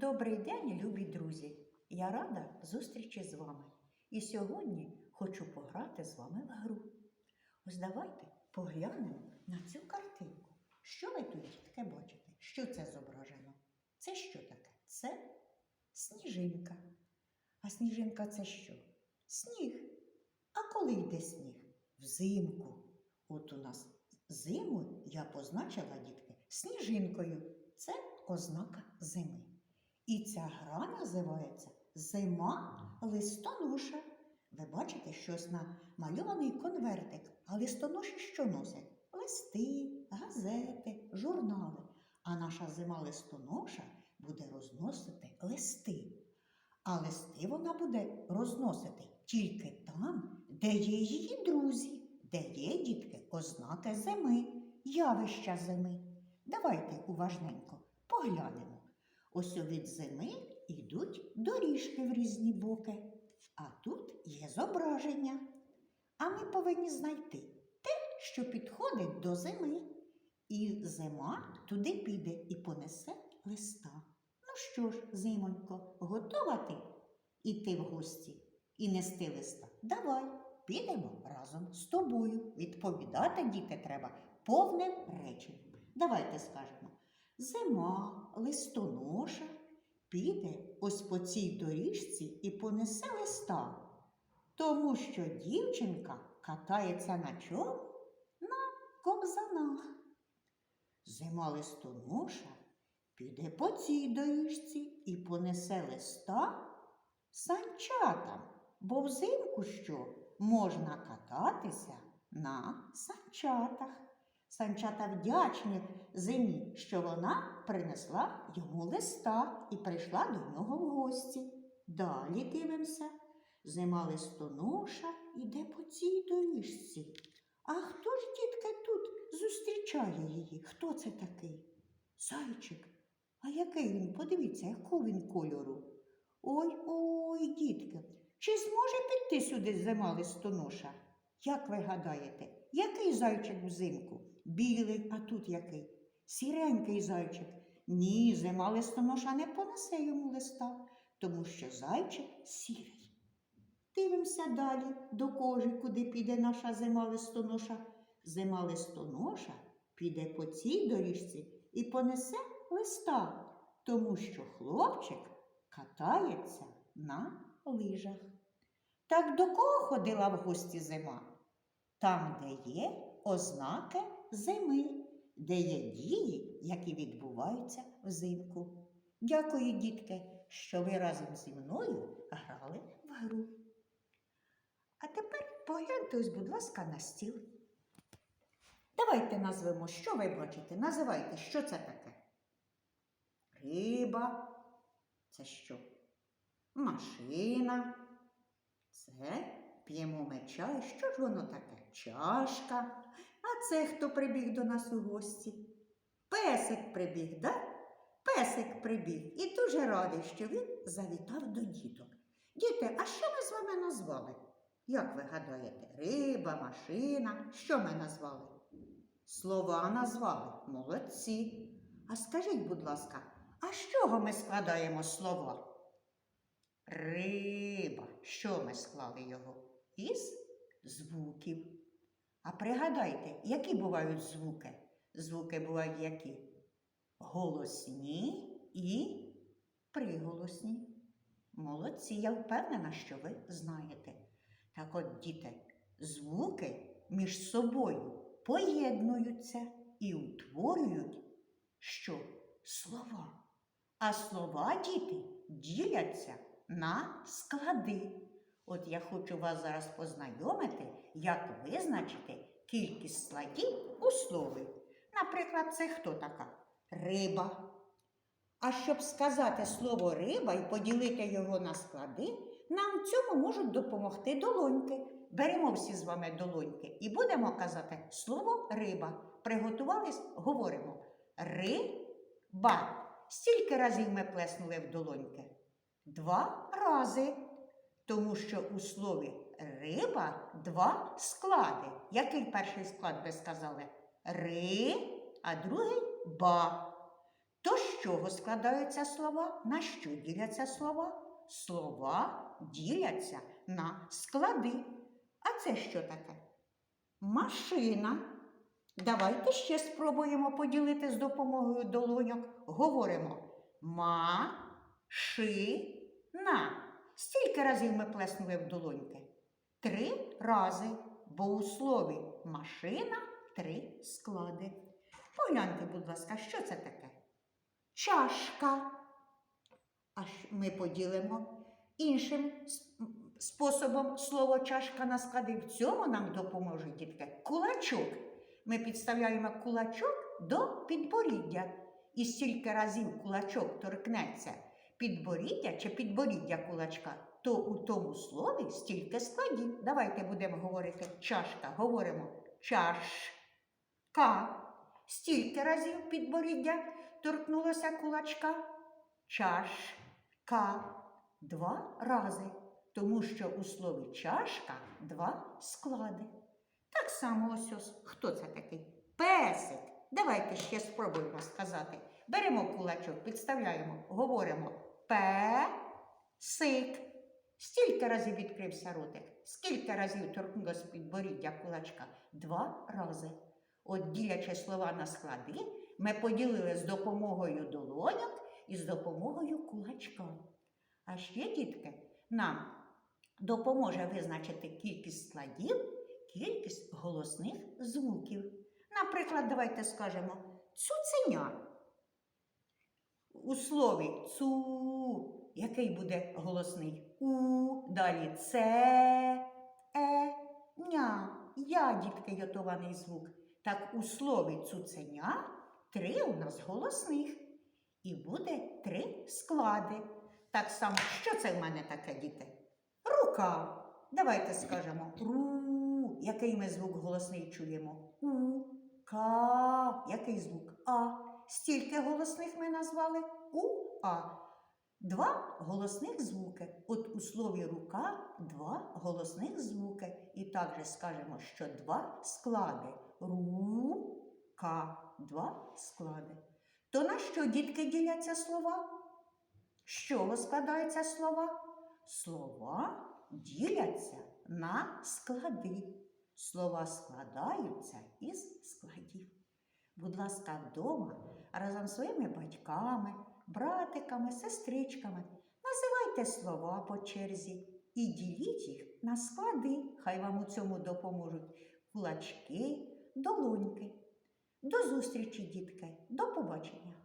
Добрий день, любі друзі! Я рада зустрічі з вами. І сьогодні хочу пограти з вами в гру. Ось давайте поглянемо на цю картинку. Що ви тут таке бачите? Що це зображено? Це що таке? Це сніжинка. А сніжинка це що? Сніг. А коли йде сніг? Взимку. От у нас зиму я позначила, дітки, сніжинкою. Це ознака зими. І ця гра називається Зима листоноша. Ви бачите, щось намальований конвертик, а листоноші що носять? Листи, газети, журнали. А наша зима листоноша буде розносити листи. А листи вона буде розносити тільки там, де є її друзі, де є дітки ознаки зими, явища зими. Давайте уважненько поглянемо. Ось від зими йдуть доріжки в різні боки, а тут є зображення. А ми повинні знайти те, що підходить до зими. І зима туди піде і понесе листа. Ну що ж, зимонько, готова ти іти в гості і нести листа? Давай, підемо разом з тобою. Відповідати, діти, треба повним реченням. Давайте скажемо. Зима, листоноша піде ось по цій доріжці і понесе листа, тому що дівчинка катається на чому? На кобзанах. Зима листоноша піде по цій доріжці і понесе листа санчатам, бо взимку що можна кататися на санчатах. Санчата вдячні зимі, що вона принесла йому листа і прийшла до нього в гості. Далі дивимося. Зима листоноша іде по цій доріжці. А хто ж, дітки, тут зустрічає її? Хто це такий? Зайчик. А який він? Подивіться, якого він кольору. Ой ой, дітки, чи зможе піти сюди зима листоноша? Як ви гадаєте, який зайчик взимку? Білий, а тут який? Сіренький зайчик. Ні, зима листоноша не понесе йому листа, тому що зайчик сірий. Дивимося далі, до кожи, куди піде наша зима листоноша. Зима листоноша піде по цій доріжці і понесе листа, тому що хлопчик катається на лижах. Так до кого ходила в гості зима? Там, де є ознаки зими, де є дії, які відбуваються взимку. Дякую, дітки, що ви разом зі мною грали в гру. А тепер погляньте ось, будь ласка, на стіл. Давайте назвемо, що ви бачите. Називайте, що це таке? Риба. Це що? Машина. Це п'ємо ми чай. Що ж воно таке? Чашка. А це хто прибіг до нас у гості? Песик прибіг, да? Песик прибіг і дуже радий, що він завітав до діток. Діти, а що ми з вами назвали? Як ви гадаєте, риба, машина? Що ми назвали? Слова назвали. Молодці. А скажіть, будь ласка, а з чого ми складаємо слова? Риба. Що ми склали його? Із звуків. А пригадайте, які бувають звуки? Звуки бувають які? Голосні і приголосні. Молодці, я впевнена, що ви знаєте. Так от, діти, звуки між собою поєднуються і утворюють що? Слова. А слова, діти, діляться на склади. От я хочу вас зараз познайомити, як визначити кількість складів у слові. Наприклад, це хто така? Риба. А щоб сказати слово риба і поділити його на склади, нам в цьому можуть допомогти долоньки. Беремо всі з вами долоньки і будемо казати слово риба. Приготувались, говоримо риба. Стільки разів ми плеснули в долоньки? Два рази. Тому що у слові риба два склади. Який перший склад ви сказали? Ри, а другий ба. То з чого складаються слова? На що діляться слова? Слова діляться на склади. А це що таке? Машина. Давайте ще спробуємо поділити з допомогою долоньок. Говоримо ма-ши-на. Стільки разів ми плеснули в долоньки? Три рази, бо у слові машина три склади. Погляньте, будь ласка, що це таке? Чашка. А ми поділимо іншим способом слово чашка на склади. В цьому нам допоможе дітки кулачок. Ми підставляємо кулачок до підборіддя. І стільки разів кулачок торкнеться підборіддя чи підборіддя кулачка, то у тому слові стільки складів. Давайте будемо говорити чашка. Говоримо чашка. Стільки разів підборіддя торкнулося кулачка. Чашка. Два рази. Тому що у слові чашка два склади. Так само ось ось. Хто це такий? Песик. Давайте ще спробуємо сказати. Беремо кулачок, підставляємо, говоримо песик. Стільки разів відкрився ротик? Скільки разів торкнулося підборіддя кулачка? Два рази. От ділячи слова на склади, ми поділили з допомогою долоньок і з допомогою кулачка. А ще, дітки, нам допоможе визначити кількість складів, кількість голосних звуків. Наприклад, давайте скажемо цуценя. У слові цу, який буде голосний? У, далі це, е, ня. Я, дітки, йотований звук. Так у слові цуценя три у нас голосних. І буде три склади. Так само, що це в мене таке, діти? Рука. Давайте скажемо ру. Який ми звук голосний чуємо? У. Ка. Який звук? А. Стільки голосних ми назвали У, А. Два голосних звуки. От у слові рука два голосних звуки. І також скажемо, що два склади. Рука. Два склади. То на що дітки діляться слова? З чого складаються слова? Слова діляться на склади. Слова складаються із складів. Будь ласка, вдома разом з своїми батьками, братиками, сестричками називайте слова по черзі і діліть їх на склади. Хай вам у цьому допоможуть кулачки, долоньки. До зустрічі, дітки, до побачення!